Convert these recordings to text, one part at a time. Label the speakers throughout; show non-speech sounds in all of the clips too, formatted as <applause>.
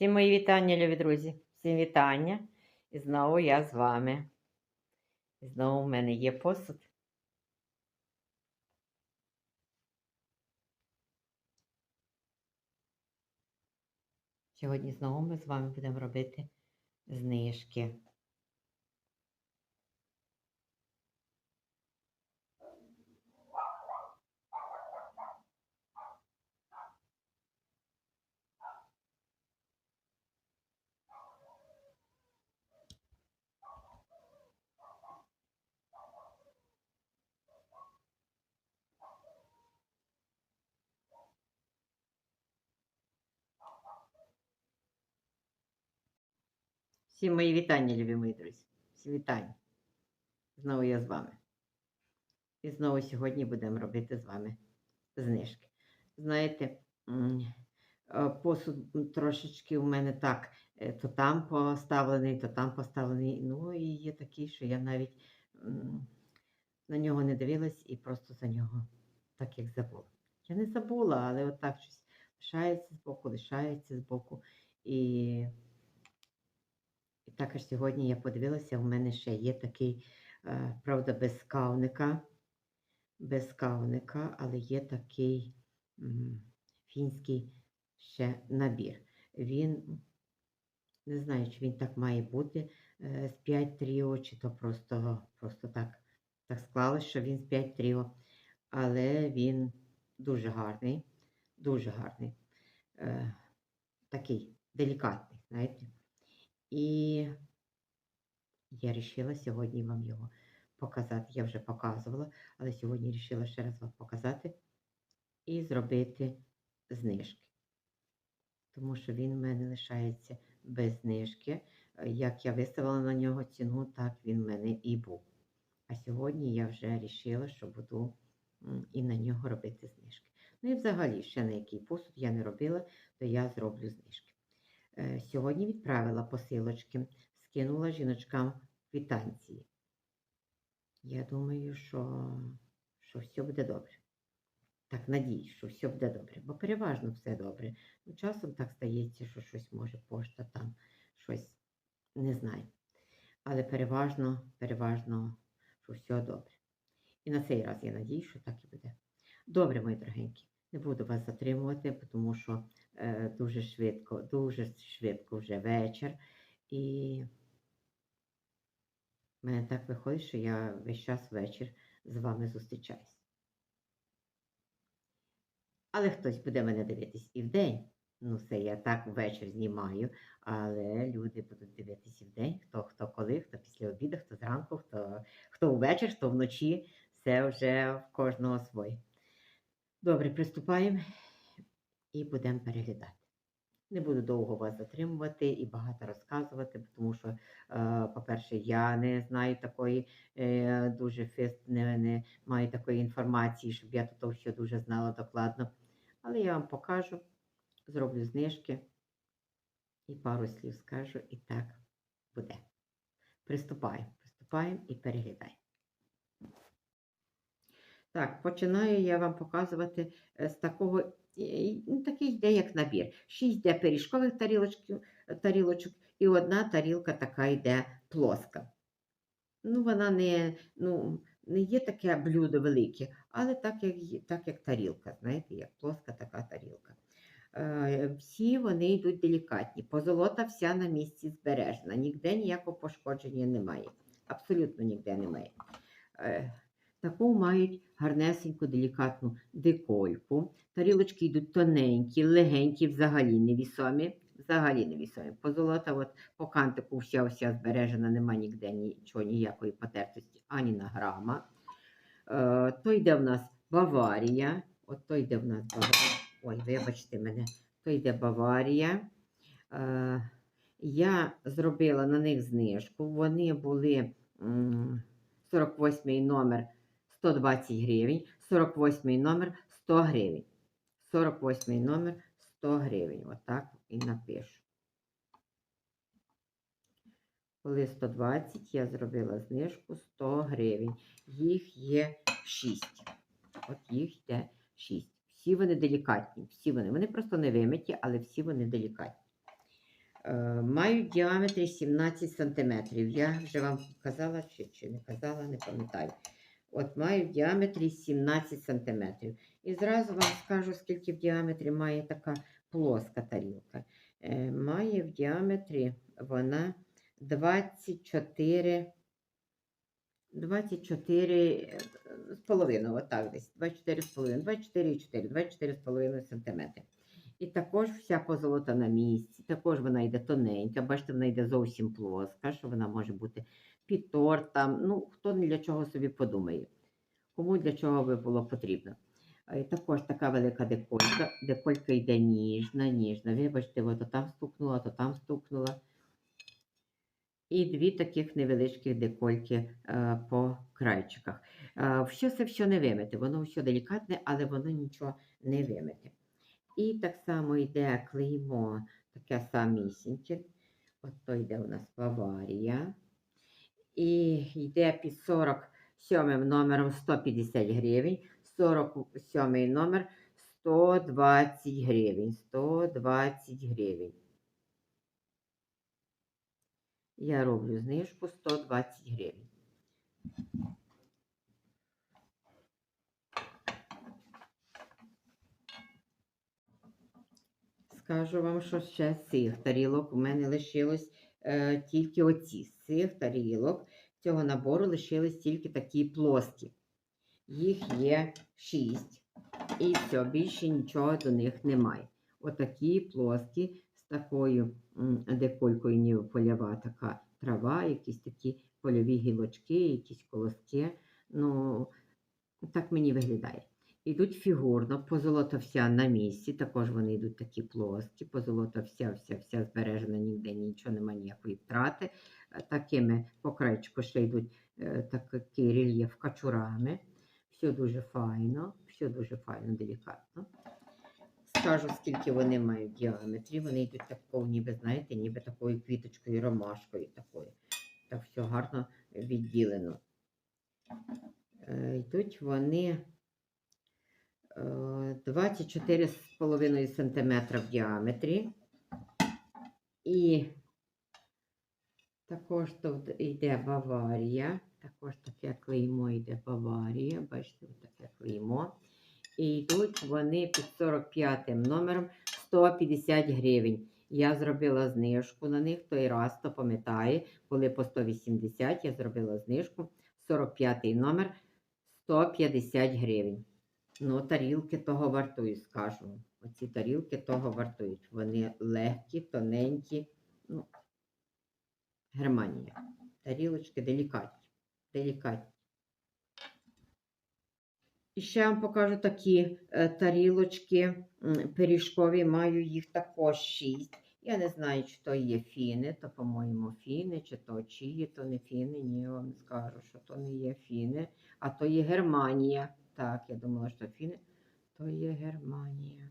Speaker 1: Всім мої вітання, любі друзі. Всім вітання. І знову я з вами. І знову в мене є посуд. Сьогодні знову ми з вами будемо робити знижки. Всім мої вітання, любі друзі. Всі вітання. Знову я з вами. І знову сьогодні будемо робити з вами знижки. Знаєте, е, посуд трошечки у мене так, е, то там поставлений, то там поставлений. Ну і є такий, що я навіть на нього не дивилась і просто за нього так як забула. Я не забула, але отак щось лишається збоку, лишається збоку. І і також сьогодні я подивилася, у мене ще є такий, е, правда, без кавника, без кавника, але є такий фінський ще набір. Він, не знаю, чи він так має бути е, з 5 тріо, чи то просто, просто так, так склалось, що він з 5 тріо. Але він дуже гарний, дуже гарний. Е, такий делікатний, знаєте. І я вирішила сьогодні вам його показати. Я вже показувала, але сьогодні вирішила ще раз вам показати і зробити знижки. Тому що він в мене лишається без знижки. Як я виставила на нього ціну, так він в мене і був. А сьогодні я вже вирішила, що буду і на нього робити знижки. Ну і взагалі, ще на який посуд я не робила, то я зроблю знижки. Е, Сьогодні відправила посилочки, скинула жіночкам квитанції. Я думаю, що, що все буде добре. Так, надіюсь, що все буде добре, бо переважно все добре. Ну, часом так стається, що щось може пошта там, щось не знаю. Але переважно, переважно, що все добре. І на цей раз я надію, що так і буде. Добре, мої дорогенькі, не буду вас затримувати, тому що дуже швидко, дуже швидко вже вечір. І в мене так виходить, що я весь час вечір з вами зустрічаюсь. Але хтось буде мене дивитись і вдень. Ну, це я так ввечір знімаю, але люди будуть дивитись і вдень, хто хто коли, хто після обіду, хто зранку, хто, хто ввечір, хто вночі. Це вже в кожного своє. Добре, приступаємо і будемо переглядати. Не буду довго вас затримувати і багато розказувати, тому що, е, по-перше, я не знаю такої е, дуже фест, не, не маю такої інформації, щоб я тут все дуже знала докладно. Але я вам покажу, зроблю знижки і пару слів скажу, і так буде. Приступаємо, приступаємо і переглядаємо. Так, починаю я вам показувати е, з такого, ну, такий йде як набір. Шість йде пиріжкових тарілочків, тарілочок і одна тарілка така йде плоска. Ну, вона не, ну, не є таке блюдо велике, але так як, так як тарілка, знаєте, як плоска така тарілка. Е, всі вони йдуть делікатні. Позолота вся на місці збережена, ніде ніякого пошкодження немає. Абсолютно ніде немає. Е, Таку мають гарнесеньку, делікатну декольку. Тарілочки йдуть тоненькі, легенькі, взагалі невісомі. Взагалі невісомі. Позолота, от по кантику вся вся збережена, нема ніде нічого, ніякої потертості, ані на грама. Е, то йде в нас Баварія. От то йде в нас Баварія. Ой, вибачте мене, то йде Баварія. Е, я зробила на них знижку. Вони були м, 48 номер 120 гривень, 48 номер 100 гривень. 48 номер 100 гривень. Отак і напишу. Коли 120, я зробила знижку 100 гривень. Їх є 6. От їх йде 6. Всі вони делікатні. Всі вони. Вони просто не вимиті, але всі вони делікатні. Е, мають в діаметрі 17 см. Я вже вам казала чи, чи не казала, не пам'ятаю. От маю в діаметрі 17 см. І зразу вам скажу, скільки в діаметрі має така плоска тарілка. Е, має в діаметрі вона 24, 24 е, з отак десь, 24 з половиною, 24,4, 24 з половиною сантиметри. І також вся позолота на місці, також вона йде тоненька, бачите, вона йде зовсім плоска, що вона може бути під тортом, ну, хто для чого собі подумає, кому для чого би було потрібно. Також така велика деколька. Деколька йде ніжна, ніжна. Вибачте, то там стукнула, то там стукнула. І дві таких невеличких декольки е, по крайчиках. Е, все це все не вимити, воно все делікатне, але воно нічого не вимите. І так само йде клеймо, таке самісіньке. От то йде у нас Баварія. І йде під 47 номером 150 гривень. 47 номер 120 гривень. 120 гривень. Я роблю знижку 120 гривень. Скажу вам, що ще цих тарілок у мене лишилось тільки оці. З цих тарілок цього набору лишились тільки такі плоскі. Їх є 6. І все, більше нічого до них немає. Отакі плоскі з такою деколькою, ніби польова така трава, якісь такі польові гілочки, якісь колоски. Ну, так мені виглядає. Йдуть фігурно, позолота вся на місці, також вони йдуть такі плоскі, позолота вся, вся, вся збережена, ніде нічого немає ніякої втрати. Е, Такими по краєчку ще йдуть е, такий рельєф качурами. Все дуже файно, все дуже файно, делікатно. Скажу, скільки вони мають діаметрі. Вони йдуть такого, ніби, знаєте, ніби такою квіточкою, ромашкою такою. Так все гарно відділено. Е, Йдуть вони 24,5 см в діаметрі. І також тут йде Баварія. Також таке клеймо йде Баварія. Бачите, таке клеймо. І йдуть вони під 45 номером 150 гривень. Я зробила знижку на них той раз, хто пам'ятає, коли по 180 я зробила знижку 45 номер 150 гривень. Ну, тарілки того вартують, скажу. Оці тарілки того вартують. Вони легкі, тоненькі. Ну, Германія. Тарілочки делікатні. Делікатні. І ще вам покажу такі е, тарілочки пиріжкові. Маю їх також 6. Я не знаю, чи то є фіни, то, по-моєму, фіни, чи то чиї, то не фіни. Ні, я вам скажу, що то не є фіни, а то є Германія. Так, я думала, що фіни, то є Германія.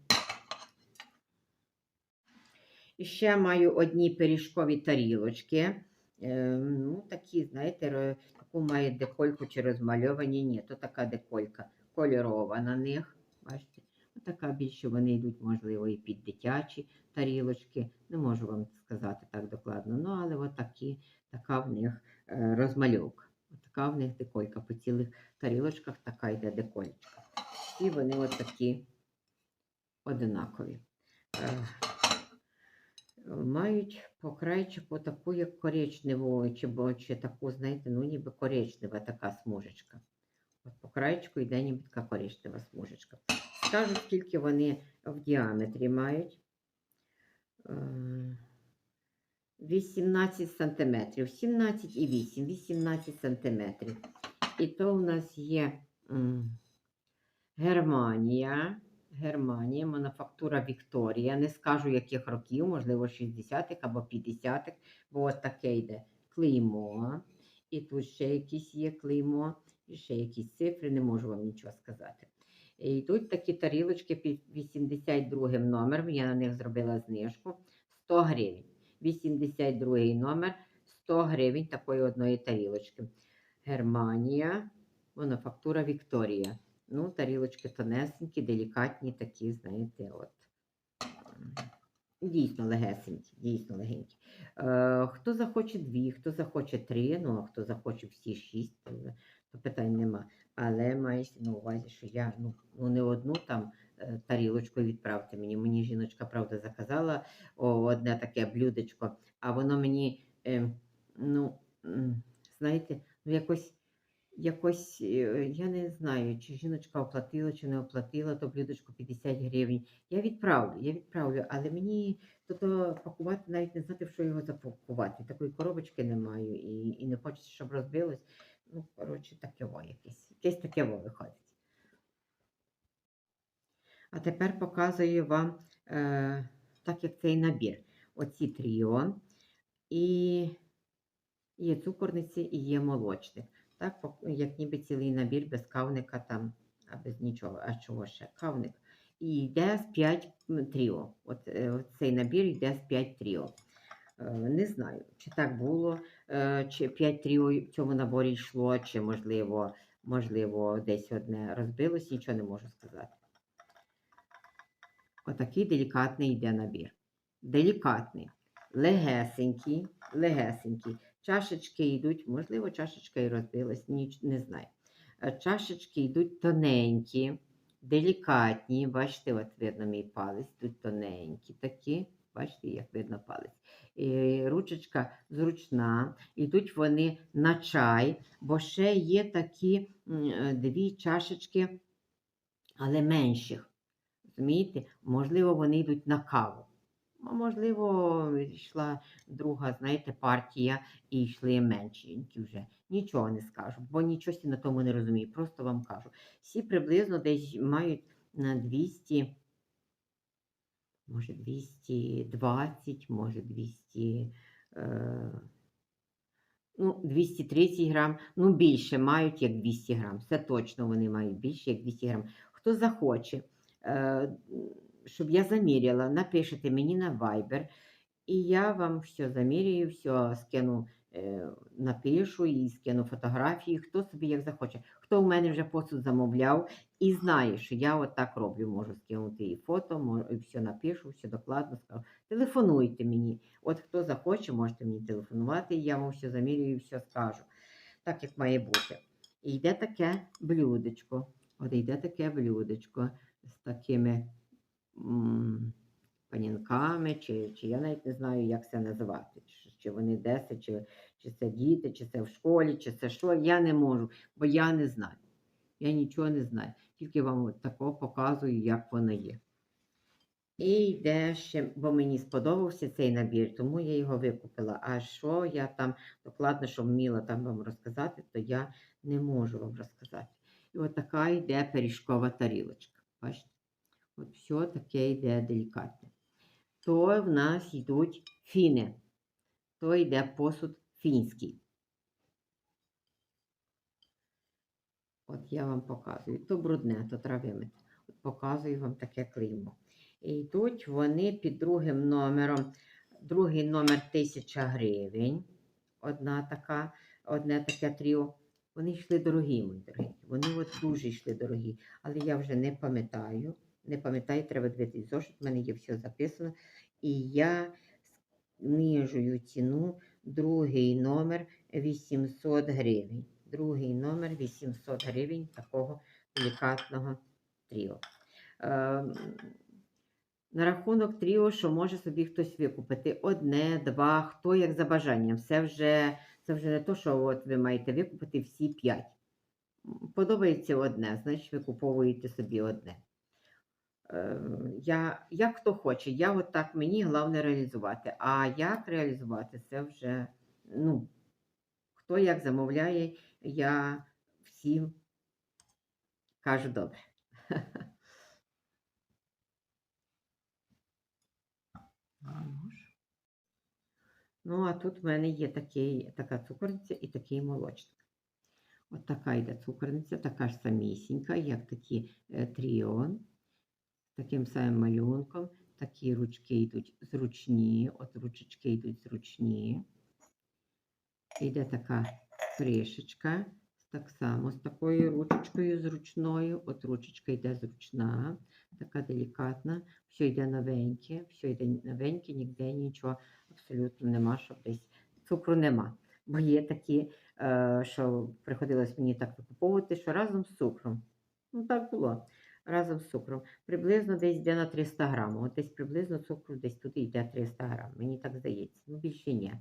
Speaker 1: І ще маю одні пиріжкові тарілочки. Е, ну, такі, знаєте, таку мають декольку чи розмальовані. Ні, то така деколька кольорова на них. Бачите, така більше вони йдуть, можливо, і під дитячі тарілочки. Не можу вам сказати так докладно. Ну, але от такі, така в них е, розмальовка. От Така в них деколька. По цілих тарілочках така йде деколька. І вони от такі одинакові. Е, Мають по крайчику таку, як коричневу, чи, чи таку, знаєте, ну ніби коричнева така смужечка. От по краєчку йде ніби така коричнева смужечка. Скажу, скільки вони в діаметрі мають. Е, 18 сантиметрів, 17,8, 18 сантиметрів. І то у нас є Германія. Германія, мануфактура Вікторія. Не скажу, яких років, можливо, 60-х або 50-х, бо от таке йде клеймо. І тут ще якісь є клеймо, і ще якісь цифри, не можу вам нічого сказати. І йдуть такі тарілочки під 82 номером, я на них зробила знижку 100 гривень. 82 номер 100 гривень такої одної тарілочки. Германія, мануфактура Вікторія. Ну, тарілочки тонесенькі, делікатні такі, знаєте, от. Дійсно легесенькі, дійсно легенькі. Е, хто захоче дві, хто захоче три, ну а хто захоче всі шість, то, питань нема. Але мається на увазі, що я ну, ну не одну там тарілочку відправте мені. Мені жіночка, правда, заказала одне таке блюдечко, а воно мені, е, ну, знаєте, ну якось. Якось, е, я не знаю, чи жіночка оплатила, чи не оплатила то блюдечко 50 гривень. Я відправлю, я відправлю, але мені то, пакувати навіть не знати, що його запакувати. Такої коробочки не маю і, і не хочеться, щоб розбилось. Ну, коротше, таке во якесь. Якесь таке во виходить. А тепер показую вам е, так, як цей набір. Оці тріо, і є цукорниці, і є молочник. Так, як ніби цілий набір без кавника там, а без нічого, а чого ще? Кавник. І йде з 5 тріо. Е, от цей набір йде з 5 тріо. Е, Не знаю, чи так було, е, чи 5 тріо в цьому наборі йшло, чи можливо, можливо, десь одне розбилось, нічого не можу сказати. Отакий делікатний йде набір. Делікатний, легесенький, легесенький. Чашечки йдуть, можливо, чашечка і розбилась, ніч, не знаю. Е, Чашечки йдуть тоненькі, делікатні. Бачите, от видно мій палець, тут тоненькі такі. Бачите, як видно палець. І ручечка зручна. Йдуть вони на чай, бо ще є такі е, дві чашечки, але менших. Розумієте? Можливо, вони йдуть на каву. А можливо, йшла друга, знаєте, партія і йшли меншенькі вже. Нічого не скажу, бо нічого на тому не розумію. Просто вам кажу. Всі приблизно десь мають на 200, може 220, може 200, е, ну, 230 грам, ну більше мають, як 200 грам. Це точно вони мають більше, як 200 грам. Хто захоче, щоб я заміряла, напишите мені на Viber, і я вам все заміряю, все скину, е, напишу і скину фотографії, хто собі як захоче. Хто в мене вже посуд замовляв і знає, що я от так роблю, можу скинути і фото, можу, і все напишу, все докладно скажу. Телефонуйте мені. От хто захоче, можете мені телефонувати, я вам все замірюю і все скажу. Так, як має бути. І йде таке блюдечко. От йде таке блюдечко з такими м, панінками, чи, чи я навіть не знаю, як це називати. Чи, чи вони 10, чи, чи це діти, чи це в школі, чи це що. Я не можу, бо я не знаю. Я нічого не знаю. Тільки вам от показую, як воно є. І йде ще, бо мені сподобався цей набір, тому я його викупила. А що я там докладно, що вміла там вам розказати, то я не можу вам розказати. І от така йде пиріжкова тарілочка. Бачите? От все таке йде делікатне. То в нас йдуть фіни. То йде посуд фінський. От я вам показую. То брудне, то треба. От показую вам таке клеймо. І йдуть вони під другим номером. Другий номер 1000 гривень. Одна така, одне таке тріо. Вони йшли дорогі, мої дорогі. Вони от дуже йшли дорогі. Але я вже не пам'ятаю. Не пам'ятаю, треба дивитися зошит, в мене є все записано. І я знижую ціну. Другий номер 800 гривень. Другий номер 800 гривень такого делікатного тріо. Ем, на рахунок тріо, що може собі хтось викупити одне, два, хто як за бажанням. Це вже, це вже не то, що от ви маєте викупити всі п'ять. Подобається одне, значить ви куповуєте собі одне. Е, Я, як хто хоче, я от так мені головне реалізувати. А як реалізувати, це вже, ну, хто як замовляє, я всім кажу добре. <laughs> Ну, а тут в мене є такий, така цукорниця і такий молочник. От така йде цукорниця, така ж самісінька, як такі е, тріон, таким самим малюнком. Такі ручки йдуть зручні, от ручечки йдуть зручні. Йде така кришечка Так само з такою ручечкою зручною. От ручечка йде зручна, така делікатна. Все йде новеньке, все йде новеньке, ніде нічого абсолютно нема, щоб десь цукру нема. Бо є такі, е, що приходилось мені так викуповувати, що разом з цукром. Ну так було. Разом з цукром. Приблизно десь йде на 300 грамів. От десь приблизно цукру десь туди йде 300 грам. Мені так здається. Ну більше ні.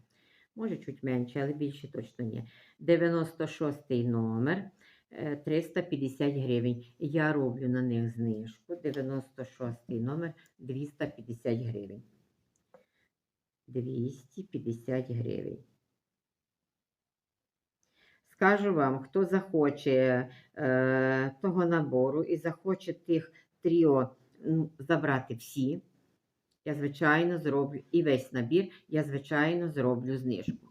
Speaker 1: Може, чуть менше, але більше точно ні. 96 номер. е, 350 гривень. Я роблю на них знижку. 96 номер 250 гривень. 250 гривень. Скажу вам, хто захоче е, того набору і захоче тих тріо забрати всі, я, звичайно, зроблю і весь набір, я, звичайно, зроблю знижку.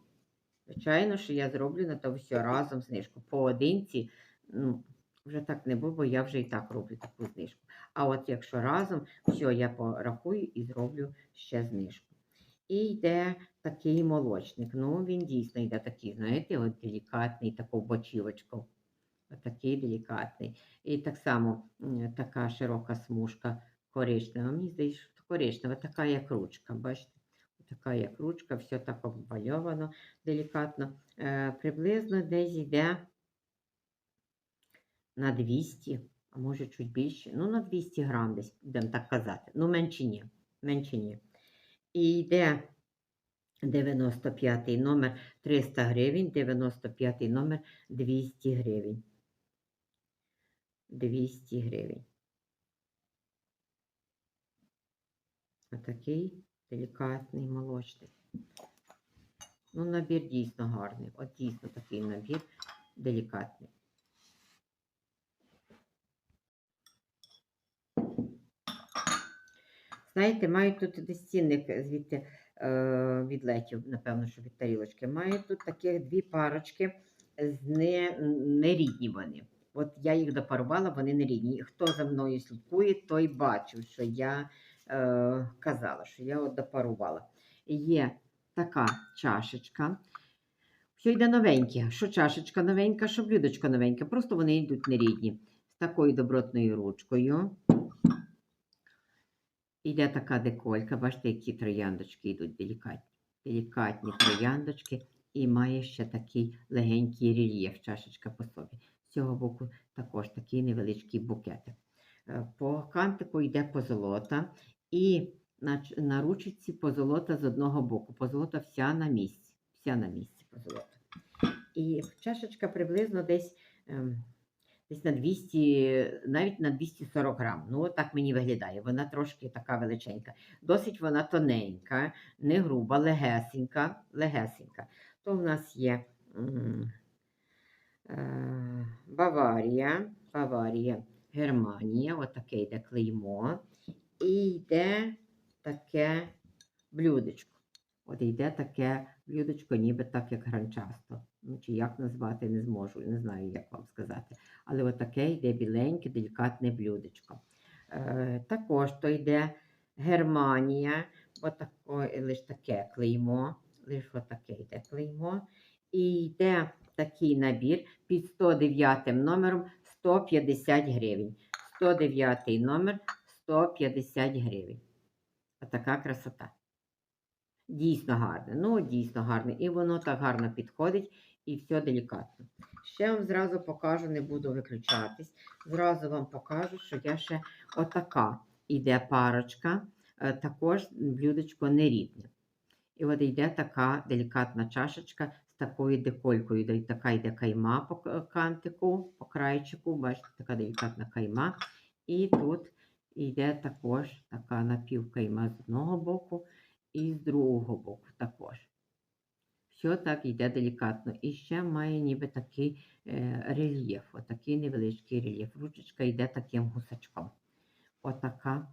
Speaker 1: Звичайно, що я зроблю на то все разом знижку. Поодинці, ну, вже так не було, бо я вже і так роблю таку знижку. А от якщо разом, все, я порахую і зроблю ще знижку. І йде такий молочник. Ну, він дійсно йде такий, знаєте, от делікатний, таку бочівочку. Отакий делікатний. І так само така широка смужка коричнева. Мені здається, коричнева, така як ручка. Бачите? Така як ручка, все так обвальовано делікатно. Е, приблизно десь йде на 200, а може чуть більше. Ну, на 200 грам десь, будемо так казати. Ну, менше ні. Менше ні. І йде 95 номер 300 гривень, 95 номер 200 гривень. 200 гривень. Отакий делікатний молочник. Ну, набір дійсно гарний. От дійсно такий набір делікатний. Знаєте, маю тут десь цінник звідти е, від летів, напевно, що від тарілочки. Маю тут таких дві парочки з не, нерідні вони. От я їх допарувала, вони не рідні. Хто за мною слідкує, той бачив, що я казала, що я от допарувала. Є така чашечка. Все йде новеньке. Що чашечка новенька, що блюдечко новеньке. Просто вони йдуть нерідні. З такою добротною ручкою. Іде така деколька, бачите, які трояндочки йдуть делікатні. Делікатні трояндочки. І має ще такий легенький рельєф, чашечка по собі. З цього боку також такий невеличкий букетик. Е, По кантику йде позолота. І на, на ручці позолота з одного боку. Позолота вся на місці. Вся на місці позолота. І чашечка приблизно десь, ем, десь на 200, навіть на 240 грам. Ну, так мені виглядає. Вона трошки така величенька. Досить вона тоненька, не груба, легесенька. легесенька. То в нас є е, Баварія, Баварія, Германія, отаке йде клеймо. І йде таке блюдечко. От йде таке блюдечко, ніби так, як гранчасто. Ну, чи як назвати, не зможу, не знаю, як вам сказати. Але от таке йде біленьке, делікатне блюдечко. Е, також то йде Германія, от таке, лише таке клеймо, лише отаке йде клеймо. І йде такий набір під 109 номером 150 гривень. 109 номер 150 гривень. Отака красота. Дійсно гарне. Ну, дійсно гарне. І воно так гарно підходить і все делікатно. Ще вам зразу покажу, не буду виключатись. Зразу вам покажу, що я ще отака іде парочка, е, також блюдечко нерідне. І от йде така делікатна чашечка з такою деколькою. Така йде кайма по кантику, по крайчику. Бачите, така делікатна кайма. І тут йде також така напівкайма з одного боку і з другого боку також. Все так йде делікатно. І ще має ніби такий е, рельєф, отакий невеличкий рельєф. Ручечка йде таким гусачком. Отака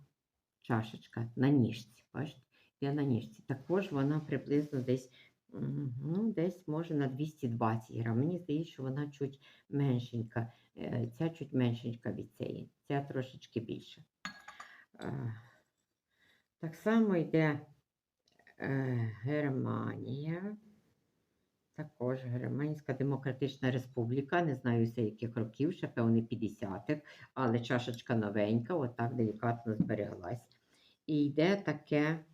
Speaker 1: чашечка на ніжці. Бачите? Йде на ніжці. Також вона приблизно десь, ну, десь може на 220 грам. Мені здається, що вона чуть меншенька. Е, Ця чуть меншенька від цієї, ця трошечки більша. Е, Так само йде е, Германія. також Германська Демократична Республіка, не знаю з яких років, ще певне 50-х, але чашечка новенька, отак делікатно збереглась. І йде таке,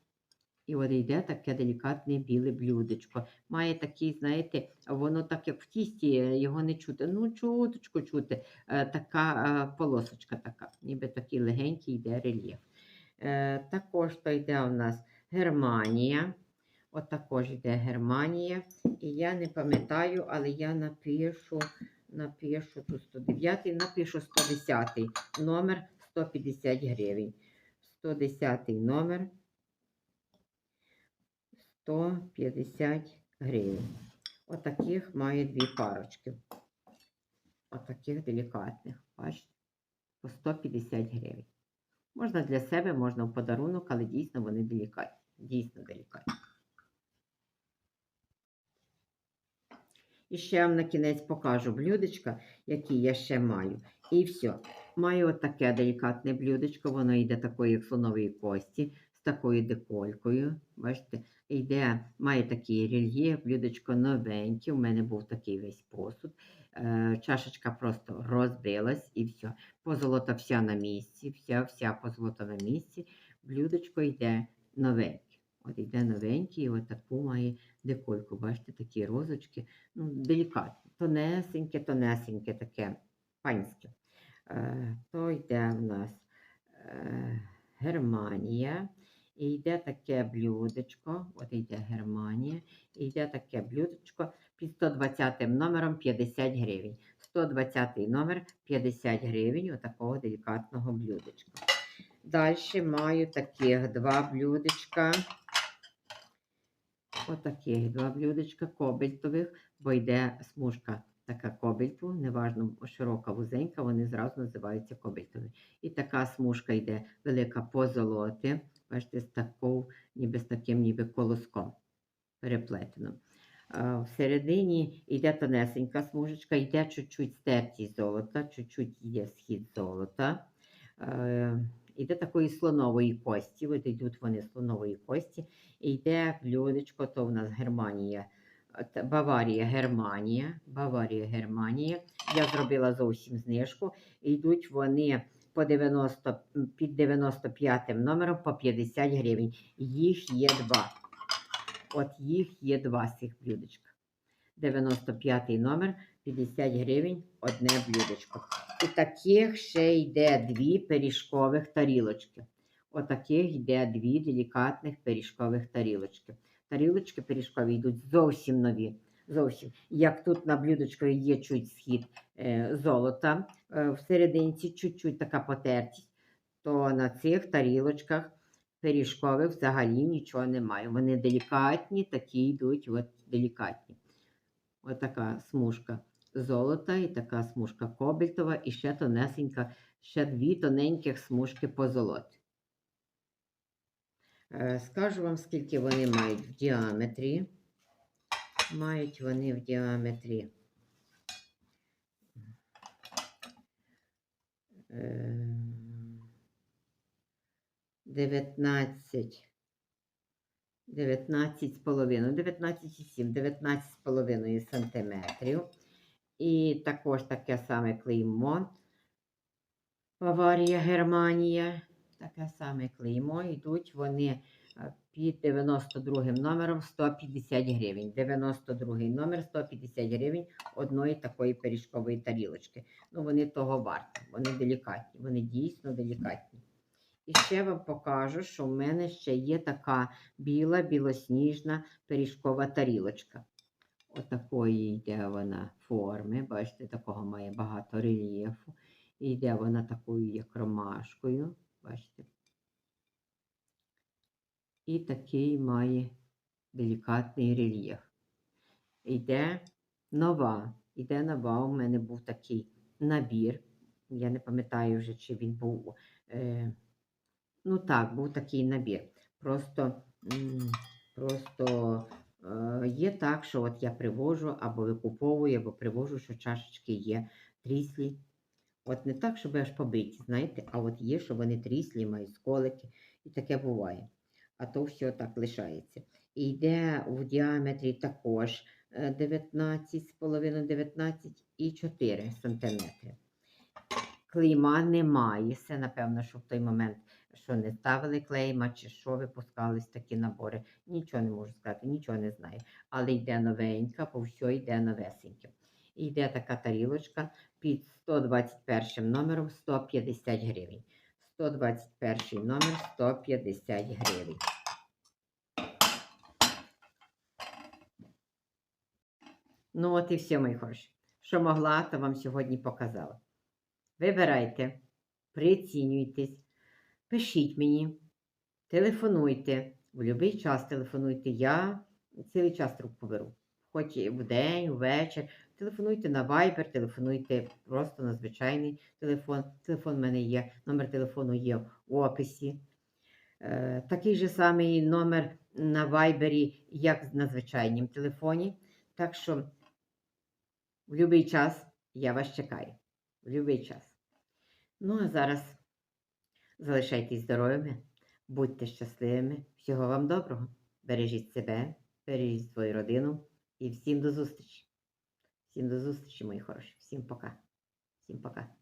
Speaker 1: і от йде таке делікатне біле блюдечко. Має такий, знаєте, воно так як в тісті, е, його не чути. Ну, чуточку чути. Е, така е, полосочка така, ніби такий легенький йде рельєф. Також то йде у нас Германія. От також йде Германія. І я не пам'ятаю, але я напишу, напишу тут 109, напишу 110 номер 150 гривень. 110 номер 150 гривень. Отаких маю дві парочки. Отаких делікатних. Бачите? По 150 гривень. Можна для себе, можна в подарунок, але дійсно вони делікатні. Дійсно делікатні. І ще вам на кінець покажу блюдечка, які я ще маю. І все. Маю отаке делікатне блюдечко, воно йде такої, як слонової кості, з такою деколькою. Бачите, йде, має такий рельєф, блюдечко новеньке. У мене був такий весь посуд. Е, чашечка просто розбилась і все. Позолота вся на місці, вся, вся позолота на місці. Блюдечко йде новеньке. От йде новенький, і таку має декольку. Бачите, такі розочки. Ну, делікатні. Тонесеньке, тонесеньке таке панське. Е, то йде в нас е, Германія. І йде таке блюдечко, от йде Германія, і йде таке блюдечко під 120 номером 50 гривень. 120 номер 50 гривень отакого делікатного блюдечка. Далі маю таких два блюдечка. Отаких два блюдечка кобальтових, бо йде смужка така кобальту, неважно широка вузенька, вони зразу називаються кобальтові. І така смужка йде велика позолоти, бачите, з такою, ніби з таким ніби колоском переплетено. Всередині йде тонесенька смужечка, йде чуть-чуть стертість золота, чуть-чуть є схід золота. Е, Іде такої слонової кості, от йдуть вони слонової кості. Йде блюдечко, то в нас Германія, Баварія, Германія, Баварія, Германія. Я зробила зовсім знижку. Йдуть вони по 90, м, під 95 номером по 50 гривень. Їх є два. От їх є два з цих блюдечка. 95 номер, 50 гривень, одне блюдечко. І таких ще йде дві пиріжкових тарілочки. Отаких йде дві делікатних пиріжкових тарілочки. Тарілочки пиріжкові йдуть зовсім нові. Зовсім. Як тут на блюдечко є чуть схід е, золота, е, всерединці чуть-чуть така потертість, то на цих тарілочках пиріжкових взагалі нічого немає. Вони делікатні, такі йдуть, от делікатні. Отака смужка золота і така смужка кобальтова, і ще тонесенька, ще дві тоненьких смужки позолоти. Е, Скажу вам, скільки вони мають в діаметрі. Мають вони в діаметрі. е, 19, 19 з половиною, 19,7, 19 з половиною сантиметрів. І також таке саме клеймо. Баварія, Германія. Таке саме клеймо. Йдуть вони під 92 номером 150 гривень. 92 номер 150 гривень одної такої пиріжкової тарілочки. Ну, вони того варті, вони делікатні, вони дійсно делікатні. І ще вам покажу, що в мене ще є така біла, білосніжна пиріжкова тарілочка. Отакої йде вона форми. Бачите, такого має багато рельєфу. І йде вона такою, як ромашкою. Бачите. І такий має делікатний рельєф. Йде нова. Йде нова. У мене був такий набір. Я не пам'ятаю вже, чи він був. Е, ну так, був такий набір. Просто, просто е, є так, що от я привожу або викуповую, або привожу, що чашечки є тріслі. От не так, щоб аж побиті, знаєте, а от є, що вони тріслі, мають сколики, і таке буває. А то все так лишається. І йде в діаметрі також е, 19,5, 19 і 4 сантиметри. Клейма немає. Це, напевно, що в той момент, що не ставили клейма, чи що випускались такі набори. Нічого не можу сказати, нічого не знаю. Але йде новенька, по все йде новесеньке. Йде така тарілочка під 121 номером 150 гривень. 121 номер 150 гривень. Ну, от і все, мої хороші. Що могла, то вам сьогодні показала. Вибирайте, прицінюйтесь, пишіть мені, телефонуйте. В будь-який час телефонуйте. Я цілий час трубку беру. Хоч в день, ввечір. Телефонуйте на Viber, телефонуйте просто на звичайний телефон. Телефон в мене є, номер телефону є в описі. Е, такий же самий номер на Viber, як на звичайнім телефоні. Так що в будь-який час я вас чекаю. В будь-який час. Ну, а зараз залишайтесь здоровими, будьте щасливими. Всього вам доброго. Бережіть себе, бережіть свою родину і всім до зустрічі. Всім до зустрічі, мої хороші. Всім пока. Всім пока.